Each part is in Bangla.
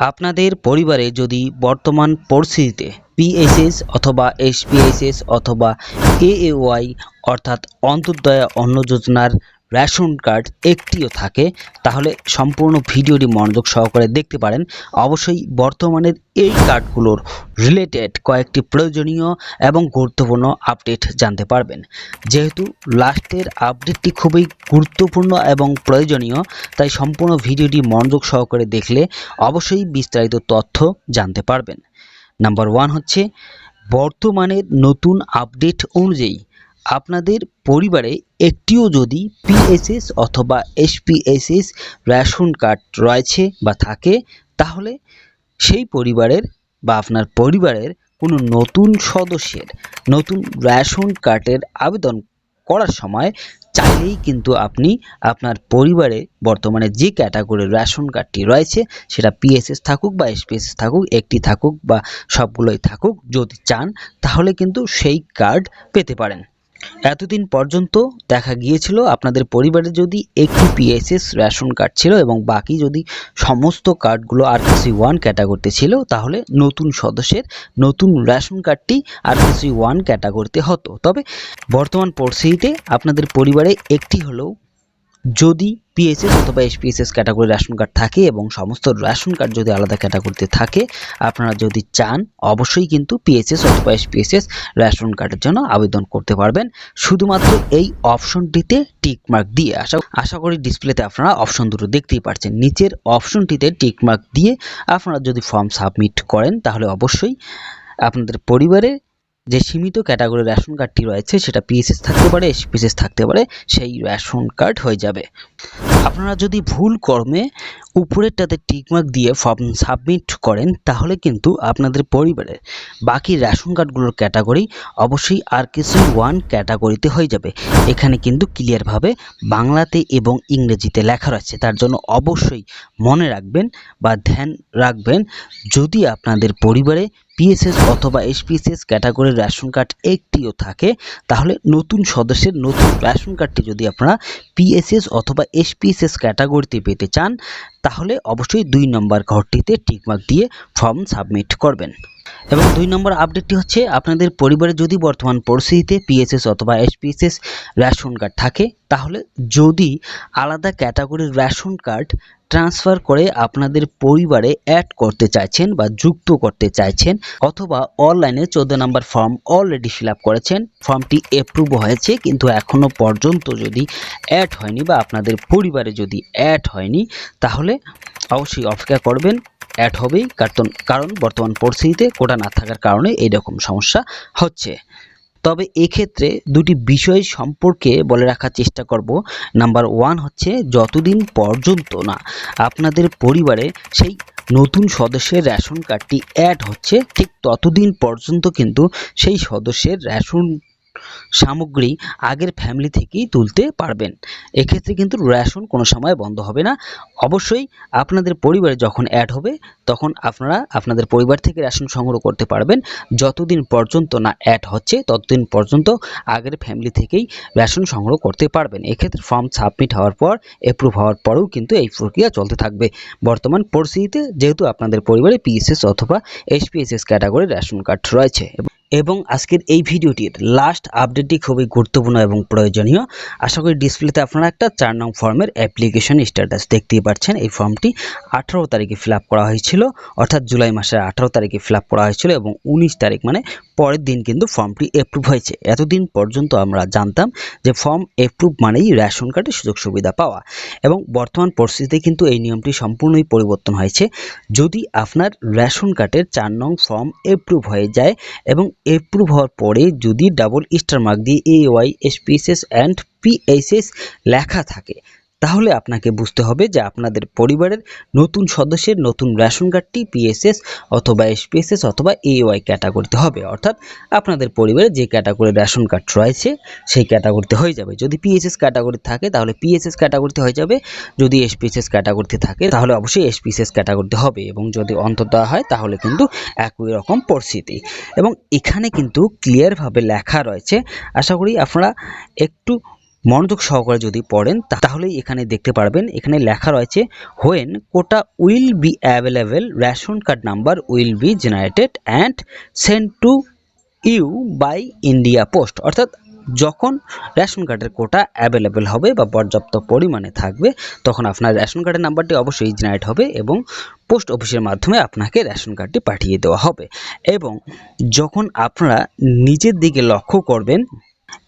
আপনাদের পরিবারে যদি বর্তমান পরিস্থিতিতে পিএসএস অথবা এসপিএসএস অথবা এএওয়াই অর্থাৎ অন্তর্দয়া অন্ন যোজনার রেশন কার্ড একটিও থাকে, তাহলে সম্পূর্ণ ভিডিওটি মনোযোগ সহকারে দেখতে পারেন। অবশ্যই বর্তমানের এই কার্ডগুলোর রিলেটেড কয়েকটি প্রয়োজনীয় এবং গুরুত্বপূর্ণ আপডেট জানতে পারবেন। যেহেতু লাস্টের আপডেটটি খুবই গুরুত্বপূর্ণ এবং প্রয়োজনীয়, তাই সম্পূর্ণ ভিডিওটি মনোযোগ সহকারে দেখলে অবশ্যই বিস্তারিত তথ্য জানতে পারবেন। নাম্বার ওয়ান হচ্ছে, বর্তমানের নতুন আপডেট অনুযায়ী আপনাদের পরিবারে একটিও যদি পিএসএস অথবা এসপিএসএস রেশন কার্ড রয়েছে বা থাকে, তাহলে সেই পরিবারের বা আপনার পরিবারের কোনো নতুন সদস্যের নতুন রেশন কার্ডের আবেদন করার সময় চাইলেই কিন্তু আপনি আপনার পরিবারে বর্তমানে যে ক্যাটাগরির রেশন কার্ডটি রয়েছে, সেটা পিএসএস থাকুক বা এসপিএসএস থাকুক, একটি থাকুক বা সবগুলোই থাকুক, যদি চান, তাহলে কিন্তু সেই কার্ড পেতে পারেন। এতদিন পর্যন্ত দেখা গিয়েছিল আপনাদের পরিবারে যদি একটি পিএসএস রেশন কার্ড ছিল এবং বাকি যদি সমস্ত কার্ডগুলো আর সি ওয়ান ক্যাটাগরিতে ছিল, তাহলে নতুন সদস্যের নতুন রেশন কার্ডটি আর সি ওয়ান ক্যাটাগরিতে হতো। তবে বর্তমান পরিস্থিতিতে আপনাদের পরিবারে একটি হলেও যদি পিএসএস অথবা এসপিএসএস ক্যাটাগরি রেশন কার্ড থাকে এবং সমস্ত রেশন কার্ড যদি আলাদা ক্যাটাগরিতে থাকে, আপনারা যদি চান, অবশ্যই কিন্তু পিএসএস অথবা এসপিএসএস রেশন কার্ডের জন্য আবেদন করতে পারবেন। শুধুমাত্র এই অপশনটিতে টিক মার্ক দিয়ে আশা আশা করি ডিসপ্লেতে আপনারা অপশন দুটো দেখতেই পাচ্ছেন নিচের অপশনটিতে টিক মার্ক দিয়ে আপনারা যদি ফর্ম সাবমিট করেন, তাহলে অবশ্যই আপনাদের পরিবারে যে সীমিত ক্যাটাগরির রেশন কার্ডটি রয়েছে, সেটা পিএসএস থাকতে পারে এসপিএসএস থাকতে পারে, সেই রেশন কার্ড হয়ে যাবে। আপনারা যদি ভুল কর্মে উপরেরটাতে টিকমার্ক দিয়ে ফর্ম সাবমিট করেন, তাহলে কিন্তু আপনাদের পরিবারের বাকি রেশন কার্ডগুলোর ক্যাটাগরি অবশ্যই আর কিছু ওয়ান ক্যাটাগরিতে হয়ে যাবে। এখানে কিন্তু ক্লিয়ারভাবে বাংলাতে এবং ইংরেজিতে লেখা রয়েছে। তার জন্য অবশ্যই মনে রাখবেন বা ধ্যান রাখবেন, যদি আপনাদের পরিবারে পিএসএস অথবা এসপিএসএস ক্যাটাগরির রেশন কার্ড একটিও থাকে, তাহলে নতুন সদস্যের নতুন রেশন কার্ডটি যদি আপনারা পিএসএস অথবা এসপিএসএস ক্যাটাগরিতে পেতে চান তাহলে অবশ্যই দুই নম্বর ঘরটিতে টিকমার্ক দিয়ে ফর্ম সাবমিট করবেন। এবং দুই নম্বর আপডেটটি হচ্ছে, আপনাদের পরিবারে যদি বর্তমান পরিস্থিতিতে পিএসএস অথবা এসপিএসএস রেশন কার্ড থাকে, তাহলে যদি আলাদা ক্যাটাগরির রেশন কার্ড ট্রান্সফার করে আপনাদের পরিবারে অ্যাড করতে চাইছেন বা যুক্ত করতে চাইছেন অথবা অনলাইনে চোদ্দ নম্বর ফর্ম অলরেডি ফিল করেছেন ফর্মটি অ্যাপ্রুভ হয়েছে, কিন্তু এখনও পর্যন্ত যদি অ্যাড হয়নি বা আপনাদের পরিবারে যদি অ্যাড হয়নি, তাহলে অবশ্যই অপেক্ষা করবেন। অ্যাড হবেই কারণ কারণ বর্তমান পরিস্থিতিতে কোটা না থাকার কারণে এইরকম সমস্যা হচ্ছে। তবে এক্ষেত্রে দুটি বিষয় সম্পর্কে বলে রাখার চেষ্টা করব। নাম্বার ওয়ান হচ্ছে, যতদিন পর্যন্ত না আপনাদের পরিবারে সেই নতুন সদস্যের রেশন কার্ডটি অ্যাড হচ্ছে, ঠিক ততদিন পর্যন্ত কিন্তু সেই সদস্যের রেশন সামগ্রী আগের ফ্যামিলি থেকেই তুলতে পারবেন। এক্ষেত্রে কিন্তু রেশন কোনো সময় বন্ধ হবে না। অবশ্যই আপনাদের পরিবারে যখন অ্যাড হবে, তখন আপনারা আপনাদের পরিবার থেকে রেশন সংগ্রহ করতে পারবেন। যতদিন পর্যন্ত না অ্যাড হচ্ছে, ততদিন পর্যন্ত আগের ফ্যামিলি থেকেই রেশন সংগ্রহ করতে পারবেন। এক্ষেত্রে ফর্ম সাবমিট হওয়ার পর অ্যাপ্রুভ হওয়ার পরেও কিন্তু এই প্রক্রিয়া চলতে থাকবে। বর্তমান পরিস্থিতিতে যেহেতু আপনাদের পরিবারে পিএসএস অথবা এসপিএসএস ক্যাটাগরির রেশন কার্ড রয়েছে। এবং আজকের এই ভিডিওটির লাস্ট আপডেটটি খুবই গুরুত্বপূর্ণ এবং প্রয়োজনীয়। আশা করি ডিসপ্লেতে আপনারা একটা চার নং ফর্মের অ্যাপ্লিকেশন স্ট্যাটাস দেখতেই পাচ্ছেন। এই ফর্মটি আঠারো তারিখে ফিল করা হয়েছিল, অর্থাৎ জুলাই মাসের আঠারো তারিখে ফিল করা হয়েছিল এবং উনিশ তারিখ মানে পরের দিন কিন্তু ফর্মটি অ্যাপ্রুভ হয়েছে। এতদিন পর্যন্ত আমরা জানতাম যে ফর্ম অ্যাপ্রুভ মানেই রেশন কার্ডের সুযোগ সুবিধা পাওয়া এবং বর্তমান পরিস্থিতিতে কিন্তু এই নিয়মটি সম্পূর্ণই পরিবর্তন হয়েছে। যদি আপনার রেশন কার্ডের চার নং ফর্ম অ্যাপ্রুভ হয়ে যায় এবং অ্যাপ্রুভ হওয়ার পরে যদি ডাবল স্টার মার্ক দিয়ে এ ওয়াই এস পিসেস অ্যান্ড পিএসএস লেখা থাকে তাহলে আপনাকে বুঝতে হবে যে আপনাদের পরিবারের নতুন সদস্যের নতুন রেশন কার্ডটি পিএসএস অথবা এসপিএসএস অথবা এওয়াই ক্যাটাগরিতে হবে। অর্থাৎ আপনাদের পরিবারে যে ক্যাটাগরির রেশন কার্ড রয়েছে, সেই ক্যাটাগরিতে হয়ে যাবে। যদি পিএসএস ক্যাটাগরি থাকে, তাহলে পিএসএস ক্যাটাগরিতে হয়ে যাবে। যদি এসপিএসএস ক্যাটাগরিতে থাকে, তাহলে অবশ্যই এসপিএসএস ক্যাটাগরিতে হবে এবং যদি অন্তত হয়, তাহলে কিন্তু একই রকম পরিস্থিতি। এবং এখানে কিন্তু ক্লিয়ারভাবে লেখা রয়েছে। আশা করি আপনারা একটু মনোযোগ সহকারে যদি পড়েন তাহলেই এখানে দেখতে পারবেন, এখানে লেখা রয়েছে when quota will be available ration card number will be generated and send to you by India post অর্থাৎ যখন রেশন কার্ডের কোটা অ্যাভেলেবেল হবে বা পর্যাপ্ত পরিমাণে থাকবে, তখন আপনার রেশন কার্ডের নাম্বারটি অবশ্যই জেনারেট হবে এবং পোস্ট অফিসের মাধ্যমে আপনাকে রেশন কার্ডটি পাঠিয়ে দেওয়া হবে। এবং যখন আপনারা নিজের দিকে লক্ষ্য করবেন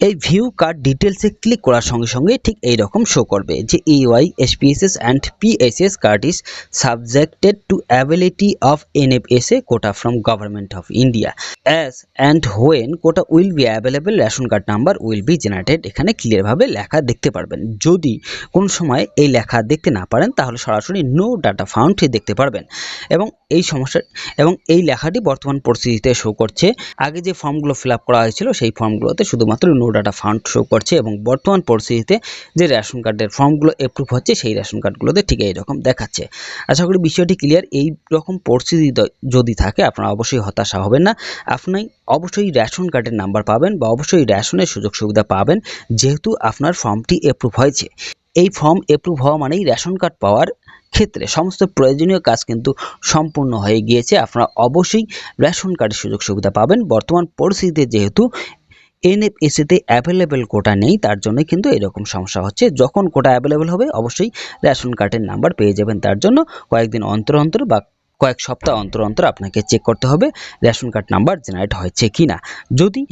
এই ভিউ কার্ড ডিটেলসে ক্লিক করার সঙ্গে সঙ্গে ঠিক এই রকম শো করবে যে UI SPSS and PSS card is subjected to ability of NFSA quota from government of India as and when quota will be available ration card number will be generated এখানে ক্লিয়ারভাবে লেখা দেখতে পারবেন। যদি কোন সময় এই লেখা দেখতে না পারেন, তাহলে সরাসরি নো ডাটা ফাউন্ড দেখতে পারবেন। এবং এই সমস্যা, এবং এই লেখাটি বর্তমান পরিস্থিতিতে শো করছে। আগে যে ফর্মগুলো ফিল আপ করা হয়েছিল, সেই ফর্মগুলোতে শুধুমাত্র নো ডাটা ফান্ড শো করছে এবং বর্তমান পরিস্থিতিতে যে রেশন কার্ডের ফর্মগুলো অ্যাপ্রুভ হচ্ছে সেই রেশন কার্ডগুলোতে ঠিক এইরকম দেখাচ্ছে। আশা করি বিষয়টি ক্লিয়ার এই রকম পরিস্থিতি যদি থাকে আপনারা অবশ্যই হতাশা হবেন না। আপনি অবশ্যই রেশন কার্ডের নাম্বার পাবেন বা অবশ্যই রেশনের সুযোগ সুবিধা পাবেন যেহেতু আপনার ফর্মটি অ্যাপ্রুভ হয়েছে। এই ফর্ম অ্যাপ্রুভ হওয়া মানেই রেশন কার্ড পাওয়ার ক্ষেত্রে সমস্ত প্রয়োজনীয় কাজ কিন্তু সম্পূর্ণ হয়ে গিয়েছে। আপনারা অবশ্যই রেশন কার্ডের সুযোগ সুবিধা পাবেন। বর্তমান পরিস্থিতিতে যেহেতু এনএফএসিতে অ্যাভেলেবেল কোটা নেই, তার জন্য কিন্তু এরকম সমস্যা হচ্ছে। যখন কোটা অ্যাভেলেবেল হবে, অবশ্যই রেশন কার্ডের নাম্বার পেয়ে যাবেন। তার জন্য কয়েকদিন অন্তর অন্তর বা কয়েক সপ্তাহ অন্তর অন্তর আপনাকে চেক করতে হবে রেশন কার্ড নাম্বার জেনারেট হয়েছে কি না যদি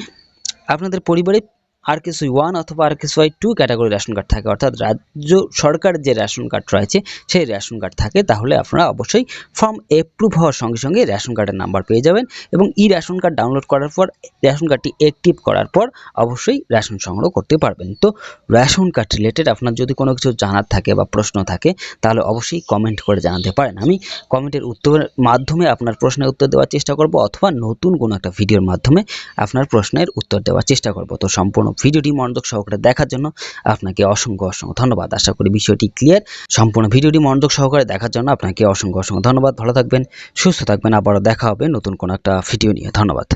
আপনাদের পরিবারে আর কিছু ওয়ান অথবা আর কিছু টু ক্যাটাগরি রেশন কার্ড থাকে। অর্থাৎ রাজ্য সরকার যে রেশন কার্ড রয়েছে, সেই রেশন কার্ড থাকে। তাহলে আপনারা অবশ্যই ফর্ম অ্যাপ্রুভ হওয়ার সঙ্গে সঙ্গে রেশন কার্ডের নাম্বার পেয়ে যাবেন এবং ই রেশন কার্ড ডাউনলোড করার পর রেশন কার্ডটি অ্যাক্টিভ করার পর অবশ্যই রেশন সংগ্রহ করতে পারবেন। তো রেশন কার্ড রিলেটেড আপনার যদি কোনো কিছু জানার থাকে বা প্রশ্ন থাকে, তাহলে অবশ্যই কমেন্ট করে জানাতে পারেন। আমি কমেন্টের উত্তরের মাধ্যমে আপনার প্রশ্নের উত্তর দেওয়ার চেষ্টা করব, অথবা নতুন কোনো একটা ভিডিওর মাধ্যমে আপনার প্রশ্নের উত্তর দেওয়ার চেষ্টা করব। তো সম্পূর্ণ ভিডিওটি মনোযোগ সহকারে দেখার জন্য আপনাকে অসংখ্য অসংখ্য ধন্যবাদ। আশা করি বিষয়টি ক্লিয়ার সম্পূর্ণ ভিডিওটি মনোযোগ সহকারে দেখার জন্য আপনাকে অসংখ্য অসংখ্য ধন্যবাদ। ভালো থাকবেন, সুস্থ থাকবেন। আবারও দেখা হবে নতুন কোনো একটা ভিডিও নিয়ে। ধন্যবাদ।